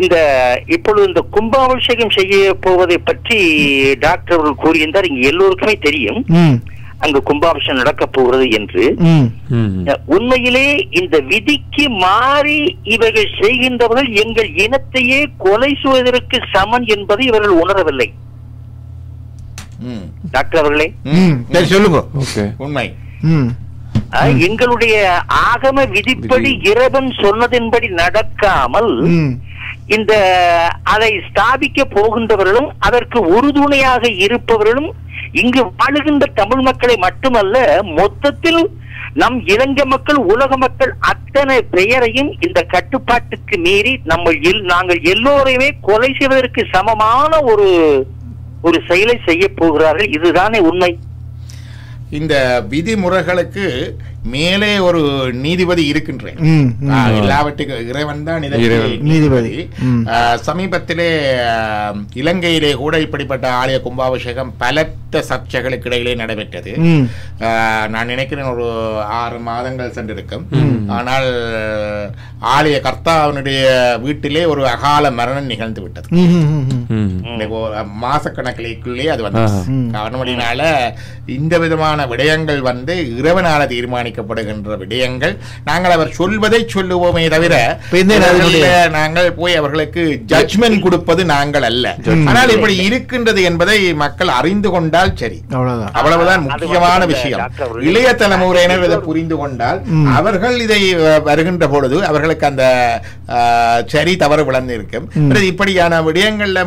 இந்த இப்பொழுது இந்த கும்பாபிஷேகம் செய்ய போவதை பற்றி டாக்டர் அவர்கள் கூறியிருந்தார். இங்க எல்லோருக்குமே தெரியும். ம். அங்கு கும்பாபிஷேகம் நடக்க போகிறது என்று. உண்மையிலே இந்த விதிக்கு மாறி இவர்கள் செய்கின்றவர்கள் எங்கள் இனத்தையே கொலை செய்வதற்கு சமன் என்பதை இவர்கள் உணரவில்லை. ம். டாக்டர் அவர்களே. சொல்லுங்க. ஓகே. உண்மை. எங்களுடைய ஆகம விதிப்படி விதி. இறைவன் சொன்னதின்படி நடக்காமல் ம். இந்த அதை ஸ்தாபிக்க போகின்றவர்களும் அதற்கு உறுதுணையாக இருப்பவர்களும் இங்கு வாழுகின்ற தமிழ் மக்களை மட்டுமல்ல மொத்தத்தில் நம் இலங்கை மக்கள் உலக மக்கள் அத்தனை பெயரையும் இந்த கட்டுப்பாட்டுக்கு மீறி நம்ம நாங்கள் எல்லோரையுமே கொலை செய்வதற்கு சமமான ஒரு ஒரு செயலை செய்ய போகிறார்கள். இதுதானே உண்மை. இந்த விதிமுறைகளுக்கு மேலே ஒரு நீதிபதி இருக்கின்றேன். எல்லாவற்றுக்கும் இறைவன் தான். நீதிபதி. சமீபத்திலே இலங்கையிலே கூட இப்படிப்பட்ட ஆலய கும்பாபிஷேகம் பலத்த சர்ச்சைகளுக்கு இடையிலே நடைபெற்றது. நான் நினைக்கிறேன் ஒரு ஆறு மாதங்கள் சென்றிருக்கும். ஆனால் ஆலய கர்த்தாவினுடைய வீட்டிலே ஒரு அகால மரணம் நிகழ்ந்து விட்டது. ம் ம், ம், ம். ம். இன்னைக்கு ஒரு மாசக்கணக்கிலேக்குள்ளே அது வந்து ஆஹா. காரணமடினால இந்த விதமான விடயங்கள் வந்து இறைவனால தீர்மானிக்கப்படுகின்ற விடயங்கள் நாங்கள் அவர் சொல்வதை சொல்லுவோமே தவிர நாங்கள் போய் அவர்களுக்கு ஜட்ஜ்மெண்ட் கொடுப்பது நாங்கள் அல்ல. ஆனால் இப்படி இருக்கின்றது என்பதை மக்கள் அறிந்து கொண்டால் சரி அவ்வளவுதான் முக்கியமான விஷயம். இளைய தலைமுறையினர் இதை புரிந்து கொண்டால். அவர்கள் இதை வருகின்ற பொழுது அவர்களுக்கு அந்த சரி தவறு விளந்து இருக்கும் இப்படியான விடயங்கள்ல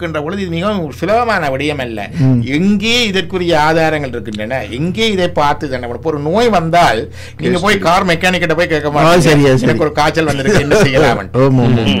முடிவெடுக்கின்ற பொழுது இது மிகவும் சுலபமான விடயம் அல்ல. எங்கே இதற்குரிய ஆதாரங்கள் இருக்கின்றன எங்கே இதை பார்த்து இப்ப ஒரு நோய் வந்தால் நீங்க போய் கார் மெக்கானிக் கிட்ட போய் கேட்க மாட்டீங்க. எனக்கு ஒரு காய்ச்சல் வந்திருக்கு என்ன செய்யலாம்.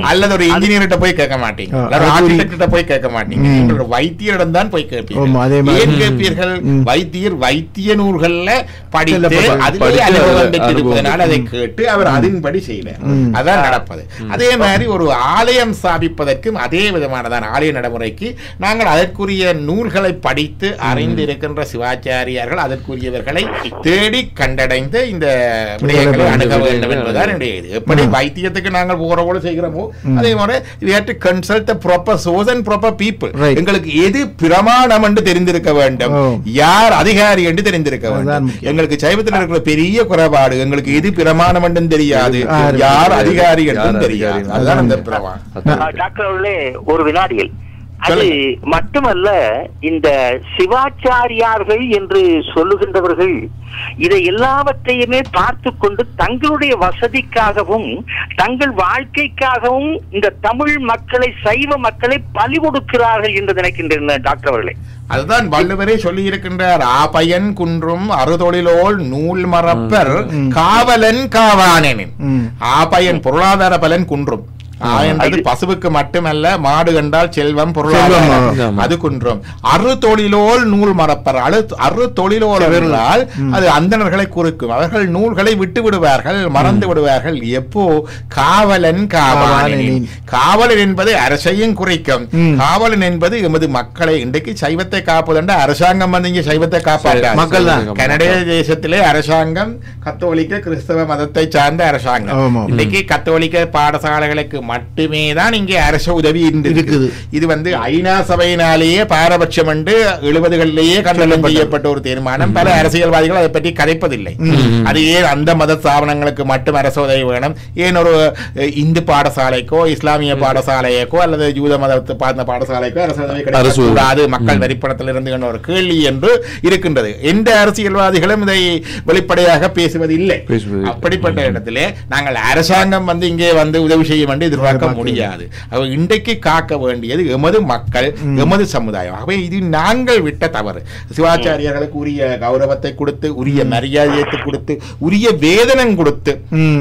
அல்லது ஒரு இன்ஜினியர்கிட்ட போய் கேட்க மாட்டீங்க ஆ, அல்லது ஒரு அதுக்குரிய- architect கிட்ட போய் கேட்க மாட்டீங்க வைத்தியரிடம் தான் போய் மாதிரி. ஏன். கேட்பீர்கள். வைத்தியர் வைத்திய நூல்கள்ல படித்து அதிலே அனுபவம் பெற்றிருப்பதனால் அதை. கேட்டு அவர் அதன்படி செய்வார் ம். அதான் நடப்பது அதே மாதிரி ஒரு ஆலயம் ஸ்தாபிப்பதற்கும் அதே விதமானதான் ஆலய நடைமுறைக்கு நாங்கள் அதற்குரிய நூல்களை படித்து அறிந்து இருக்கின்ற சிவாச்சாரியார்கள் அதற்குரியவர்களை தேடி கண்டடைந்து இந்த விடயங்களை அணுக வேண்டும் என்பதுதான் என்னுடைய இது எப்படி. வைத்தியத்துக்கு நாங்கள் போறவோடு செய்கிறோமோ. அதே மாதிரி proper source and proper people Right. எங்களுக்கு எது பிரமாணம் என்று தெரிந்திருக்க வேண்டும். யார் அதிகாரி என்று தெரிந்திருக்க வேண்டும். எங்களுக்கு சைவத்தில் இருக்கிற பெரிய குறைபாடு எங்களுக்கு எது பிரமாணம் என்றும் தெரியாது யார் அதிகாரி, என்றும் தெரியாது அதுதான் அந்த. பிரமாணம் டாக்டர் ஒரு வினாடிகள் அது. மட்டுமல்ல இந்த சிவாச்சாரியார்கள் என்று சொல்லுகின்றவர்கள் இதை எல்லாவற்றையுமே பார்த்து கொண்டு தங்களுடைய வசதிக்காகவும் தங்கள் வாழ்க்கைக்காகவும் இந்த தமிழ் மக்களை சைவ மக்களை பலி கொடுக்கிறார்கள் என்று நினைக்கின்றன டாக்டர் அவர்களே. அதுதான் வள்ளுவரே சொல்லி இருக்கின்றார். ஆபயன் குன்றும் அறுதொழிலோல் நூல் மறப்பர் காவலன் காவானேனின். ம். ஆபயன் பொருளாதார பலன் குன்றும். ஆ. என்பது அது- பசுவுக்கு மட்டுமல்ல மாடு கண்டால் செல்வம் பொருளாதாரம். அது குன்றும். அறு தொழிலோல் நூல் மறப்பர். அழு அறு தொழிலோல் என்றால் அது அந்தணர்களை குறிக்கும். அவர்கள் நூல்களை விட்டு விடுவார்கள் மறந்து விடுவார்கள். எப்போ? காவலன் காவானேனின். காவலன் என்பது அரசையும் குறிக்கும். காவலன் என்பது எமது மக்களை இன்றைக்கு சைவத்தை காப்பதென்ற அரசாங்கம் வந்து இங்க சைவத்தை காப்பாற்றார் மக்கள். தான். கனடிய தேசத்திலே அரசாங்கம் கத்தோலிக்க கிறிஸ்தவ மதத்தை சார்ந்த அரசாங்கம். இன்னைக்கு கத்தோலிக்க பாடசாலைகளுக்கு மட்டுமே தான் இங்கே அரசு உதவி இருக்குது. இது வந்து ஐநா சபையினாலேயே பாரபட்சம் என்று எழுபதுகளிலேயே கண்டனம் செய்யப்பட்ட ஒரு தீர்மானம். பல அரசியல்வாதிகள் அதை பற்றி கதைப்பதில்லை. அது ஏன் அந்த மத ஸ்தாபனங்களுக்கு மட்டும் அரசு உதவி வேணும்? ஏன் ஒரு இந்து பாடசாலைக்கோ இஸ்லாமிய பாடசாலைக்கோ அல்லது மதத்தை பார்த்த பாடசாலைக்கோ அரசு உதவி. கிடைக்கூடாது மக்கள் வரிப்பணத்தில் இருந்து ஒரு கேள்வி என்று இருக்கின்றது. எந்த அரசியல்வாதிகளும் இதை வெளிப்படையாக பேசுவது இல்லை. அப்படிப்பட்ட இடத்திலே நாங்கள் அரசாங்கம் வந்து இங்கே வந்து உதவி செய்ய வேண்டும் எதிர்பார்க்க முடியாது. அவ இன்றைக்கு காக்க வேண்டியது எமது மக்கள் எமது சமுதாயம். ஆகவே இது நாங்கள் விட்ட தவறு. சிவாச்சாரியர்களுக்கு உரிய கௌரவத்தை கொடுத்து உரிய மரியாதையை கொடுத்து உரிய வேதனம் கொடுத்து.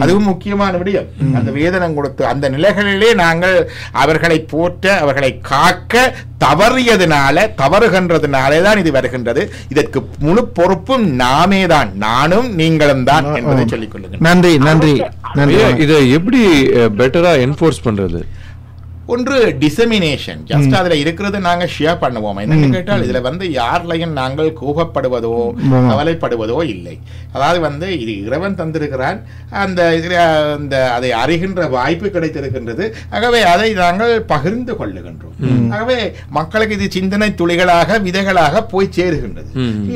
அதுவும் முக்கியமான விடயம். அந்த வேதனம் கொடுத்து அந்த நிலைகளிலே நாங்கள் அவர்களை போற்ற அவர்களை காக்க தவறியதுனால தவறுகின்றதுனாலே தான் இது வருகின்றது. இதற்கு முழு பொறுப்பும் நாமே தான் நானும் நீங்களும் தான் என்பதை. சொல்லிக் கொள்ளுங்கள் நன்றி நன்றி. இதை எப்படி பெட்டரா என்போர்ஸ் பண்றது? ஒன்று டிசமினேஷன் ஜஸ்ட் அதுல இருக்கிறது நாங்க ஷேர் பண்ணுவோம். என்னன்னு கேட்டால் இதுல வந்து யார்லையும் நாங்கள் கோபப்படுவதோ. கவலைப்படுவதோ இல்லை. அதாவது வந்து இது இறைவன் தந்திருக்கிறான். அந்த அந்த அதை அறிகின்ற வாய்ப்பு கிடைத்திருக்கின்றது. ஆகவே அதை நாங்கள் பகிர்ந்து கொள்ளுகின்றோம். ஆகவே மக்களுக்கு இது சிந்தனை துளிகளாக விதைகளாக போய் சேருகின்றது.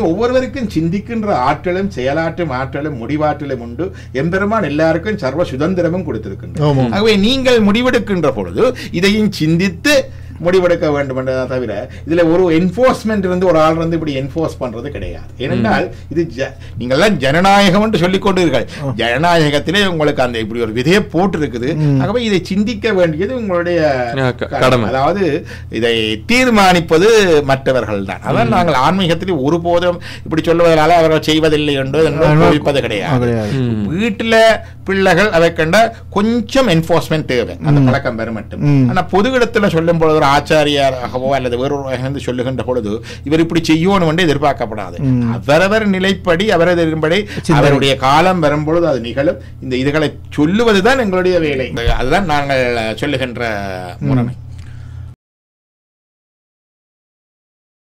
ஒவ்வொருவருக்கும் சிந்திக்கின்ற ஆற்றலும் செயலாற்றும் ஆற்றலும் முடிவாற்றலும் உண்டு. எம்பெருமான் எல்லாருக்கும் சர்வ சுதந்திரமும் கொடுத்திருக்கின்றது ஆமா. ஆகவே நீங்கள் முடிவெடுக்கின்ற பொழுது இதையும் சிந்தித்து முடிவெடுக்க வேண்டும் என்றதை தவிர இதுல ஒரு என்போர்ஸ்மெண்ட் இருந்து ஒரு ஆள் வந்து இப்படி என்போர்ஸ் பண்றது கிடையாது. ஏனென்றால் இது ஜ- நீங்கள்லாம் ஜனநாயகம் என்று சொல்லிக் கொண்டீர்கள். ஜனநாயகத்திலே உங்களுக்கு அந்த இப்படி ஒரு விதையை போட்டு இருக்குது ஆகவே இதை சிந்திக்க வேண்டியது உங்களுடைய கடமை. அதாவது இதை தீர்மானிப்பது மற்றவர்கள் தான் அதான் நாங்கள் ஆன்மீகத்தில் ஒருபோதும் இப்படி சொல்லுவதனால அவர்கள் செய்வதில்லை என்று என்று கிடையாது. வீட்டுல பிள்ளைகள் அதை கண்ட கொஞ்சம் என்போர்ஸ்மெண்ட் தேவை. அந்த பழக்கம் பெற மட்டும். ம். ஆனா பொது இடத்துல சொல்லும் பொழுது ஒரு ஆச்சாரியாராகவோ அல்லது வேறொரு சொல்லுகின்ற பொழுது இவர் இப்படி செய்யணும் என்று எதிர்பார்க்கப்படாது. அவரவர் நிலைப்படி சிந்தனை. அவருடைய காலம் வரும்பொழுது அது நிகழும். இந்த இதுகளை சொல்லுவதுதான் எங்களுடைய வேலை. அதுதான் நாங்கள் சொல்லுகின்ற முறைமை.